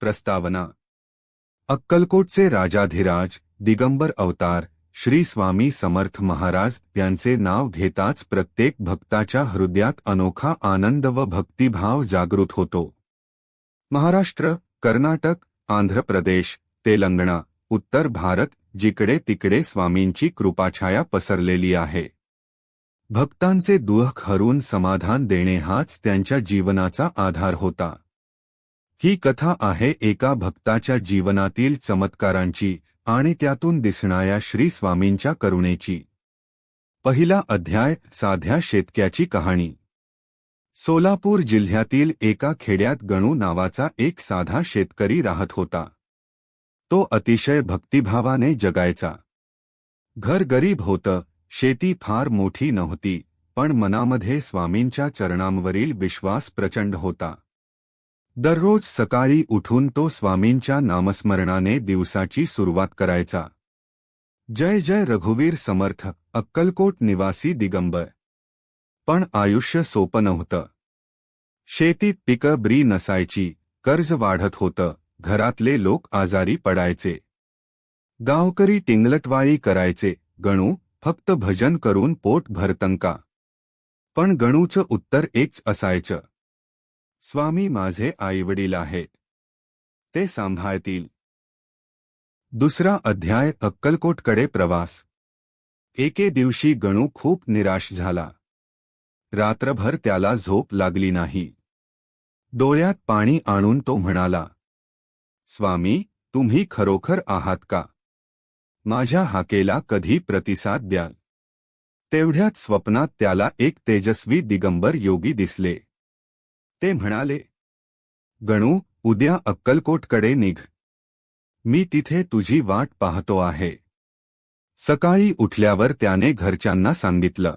प्रस्तावना। अक्कलकोट से राजाधिराज, दिगंबर अवतार, श्री स्वामी समर्थ महाराज यांचे नाव घेताच प्रत्येक भक्ताच्या हृदयात अनोखा आनंद व भक्तिभाव जागृत होतो. महाराष्ट्र, कर्नाटक, आंध्र प्रदेश, तेलंगणा, उत्तर भारत, जिकडे तिकडे स्वामींची कृपाछाया पसरलेली आहे. भक्तांचे दुःख हरून समाधान देणे हाच त्यांच्या जीवनाचा आधार होता. ही कथा आहे एका भक्ताच्या जीवनातील चमत्कारांची आणि त्यातून दिसणाऱ्या श्री स्वामींच्या करुणेची. पहिला अध्याय साध्या शेतक्याची कहाणी. सोलापूर जिल्ह्यातील एका खेड्यात गणू नावाचा एक साधा शेतकरी राहत होता. तो अतिशय भक्तिभावाने जगायचा. घर गरीब होतं शेती फार मोठी नव्हती पण मनामध्ये स्वामींच्या चरणांवरील विश्वास प्रचंड होता. दररोज सकाळी उठून तो स्वामींच्या नामस्मरणाने दिवसाची सुरुवात करायचा. जय जय रघुवीर समर्थ अक्कलकोट निवासी दिगंबर. पण आयुष्य सोपं नव्हतं. शेतीत पिकं ब्री नसायची कर्ज वाढत होतं घरातले लोक आजारी पडायचे. गावकरी टिंगलटवाळी करायचे गणू फक्त भजन करून पोट भरतंका पण गणूचं उत्तर एकच असायचं. स्वामी माझे आईवडील आहेत. ते सांभाळतील. दुसरा अध्याय अक्कलकोटकडे प्रवास. एके दिवशी गणू खूप निराश झाला. रात्रभर त्याला झोप लागली नाही. डोळ्यात पाणी आणून तो म्हणाला स्वामी तुम्ही खरोखर आहात का? माझ्या हाकेला कधी प्रतिसाद द्याल? तेवढ्यात स्वप्नात त्याला एक तेजस्वी दिगंबर योगी दिसले. ते म्हणाले गणू उद्या अक्कलकोटकडे निघ. मी तिथे तुझी वाट पाहतो आहे. सकाळी उठल्यावर त्याने घरच्यांना सांगितलं.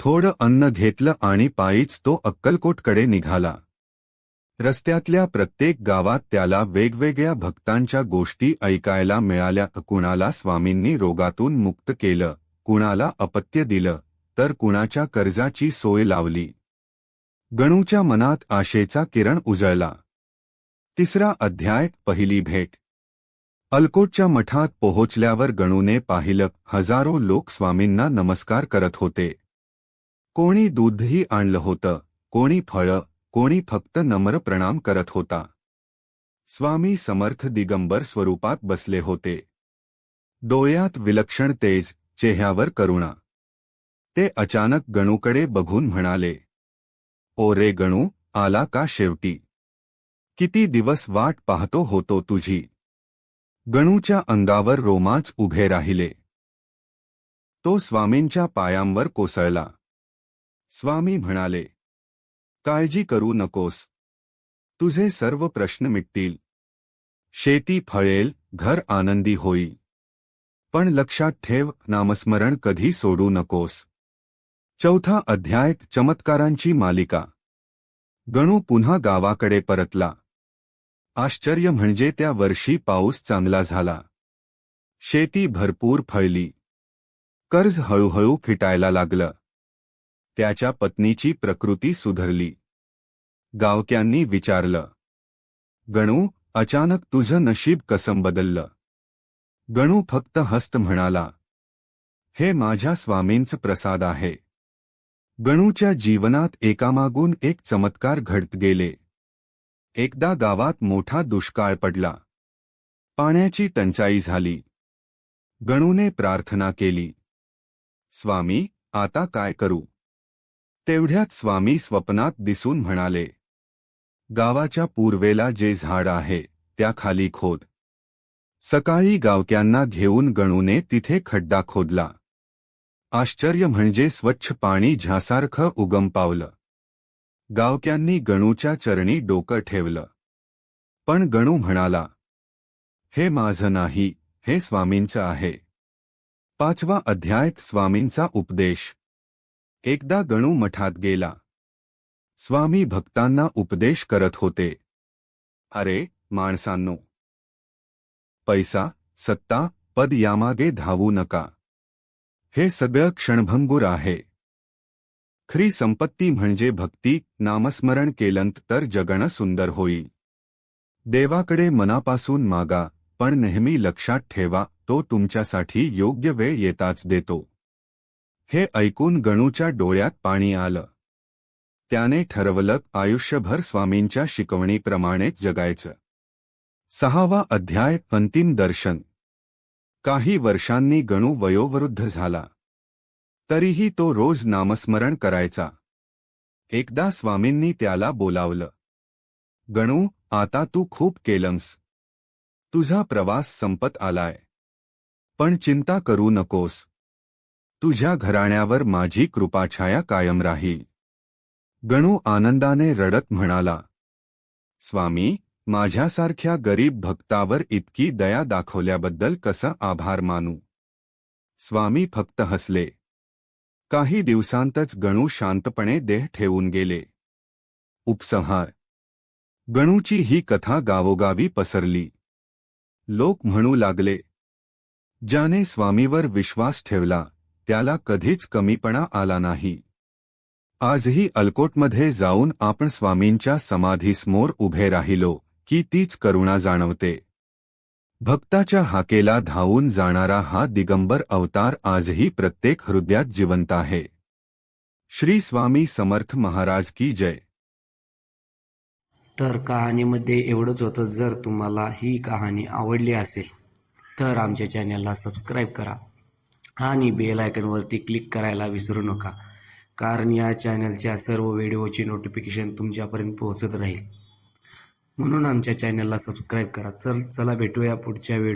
थोडं अन्न घेतलं आणि पायीच तो अक्कलकोटकडे निघाला. रस्त्यातल्या प्रत्येक गावात त्याला वेगवेगळ्या भक्तांच्या गोष्टी ऐकायला मिळाल्या. कुणाला स्वामींनी रोगातून मुक्त केलं कुणाला अपत्य दिलं तर कुणाच्या कर्जाची सोय लावली. गणूच्या मनात आशेचा किरण उजळला. तिसरा अध्याय पहिली भेट. अलकोटच्या मठात पोहोचल्यावर गणूने पाहिलं हजारो लोक स्वामींना नमस्कार करत होते. कोणी दूधही आणलं होतं कोणी फळं कोणी फक्त नम्र प्रणाम करत होता. स्वामी समर्थ दिगंबर स्वरूपात बसले होते. डोळ्यात विलक्षण तेज चेह्यावर करुणा. ते अचानक गणूकडे बघून म्हणाले ओ रे गणू आला का शेवटी? किती दिवस वाट पाहतो होतो तुझी? गणूच्या अंगावर रोमांच उभे राहिले. तो स्वामींच्या पायांवर कोसळला. स्वामी म्हणाले काळजी करू नकोस. तुझे सर्व प्रश्न मिटतील. शेती फळेल घर आनंदी होईल. पण लक्षात ठेव नामस्मरण कधी सोडू नकोस. चौथा अध्याय चमत्कारांची मालिका. गणू पुन्हा गावाकडे परतला. आश्चर्य म्हणजे त्या वर्षी पाऊस चांगला झाला. शेती भरपूर फळली. कर्ज हळूहळू फिटायला लागलं. त्याच्या पत्नीची प्रकृती सुधरली. गावक्यांनी विचारलं गणू अचानक तुझं नशीब कसं बदललं? गणू फक्त हस्त म्हणाला हे माझ्या स्वामींचं प्रसाद आहे. गणूच्या जीवनात एकामागून एक चमत्कार घडत गेले. एकदा गावात मोठा दुष्काळ पडला. पाण्याची टंचाई झाली. गणूने प्रार्थना केली. स्वामी आता काय करू? तेवढ्यात स्वामी स्वप्नात दिसून म्हणाले. गावाच्या पूर्वेला जे झाड आहे त्या खाली खोद. सकाळी गावक्यांना घेऊन गणूने तिथे खड्डा खोदला. आश्चर्य म्हणजे स्वच्छ पाणी झ्यासारखं उगम पावलं. गावक्यांनी गणूच्या चरणी डोकं ठेवलं. पण गणू म्हणाला हे माझं नाही हे स्वामींचं आहे. पाचवा अध्याय स्वामींचा उपदेश. एकदा गणू मठात गेला. स्वामी भक्तांना उपदेश करत होते. अरे माणसांनो! पैसा सत्ता पद यामागे धावू नका. हे सगळं क्षणभंगूर आहे. खरी संपत्ती म्हणजे भक्ती नामस्मरण केलंत तर जगणं सुंदर होई. देवाकडे मनापासून मागा पण नेहमी लक्षात ठेवा तो तुमच्यासाठी योग्य वेळ येताच देतो. हे ऐकून गणूच्या डोळ्यात पाणी आलं. त्याने ठरवलं आयुष्यभर स्वामींच्या शिकवणीप्रमाणेच जगायचं. सहावा अध्याय अंतिम दर्शन. काही वर्षांनी गणू वयोवृद्ध झाला. तरीही तो रोज नामस्मरण करायचा. एकदा स्वामींनी त्याला बोलावलं. गणू आता तू खूप केलंस. तुझा प्रवास संपत आलाय. पण चिंता करू नकोस. तुझ्या घराण्यावर माझी कृपाछाया कायम राहील. गणू आनंदाने रडत म्हणाला. स्वामी माझ्यासारख्या गरीब भक्तावर इतकी दया दाखवल्याबद्दल कसा आभार मानू? स्वामी फक्त हसले. काही दिवसांतच गणू शांतपणे देह ठेवून गेले. उपसंहार. गणूची ही कथा गावोगावी पसरली. लोक म्हणू लागले, ज्याने स्वामीवर विश्वास ठेवला, त्याला कधीच कमीपणा आला नाही. आजही अल्कोटमध्ये जाऊन आपण स्वामींच्या समाधीसमोर उभे राहिलो. की तीच करुणा जाणवते. भक्ताच्या हाकेला धावून जाणारा हा दिगंबर अवतार आजही प्रत्येक हृदयात जिवंत आहे. श्री स्वामी समर्थ महाराज की जय. तर कहाणीमध्ये एवढंच होतं जर तुम्हाला ही कहाणी आवडली असेल तर आमच्या चॅनलला सबस्क्राईब करा आणि बेल आयकनवरती क्लिक करायला विसरू नका कारण या चॅनलच्या सर्व व्हिडिओची नोटिफिकेशन तुमच्यापर्यंत पोहोचत राहील. म्हणून आमच्या चॅनलला सबस्क्राईब करा. चल चला भेटूया पुढच्या वेळ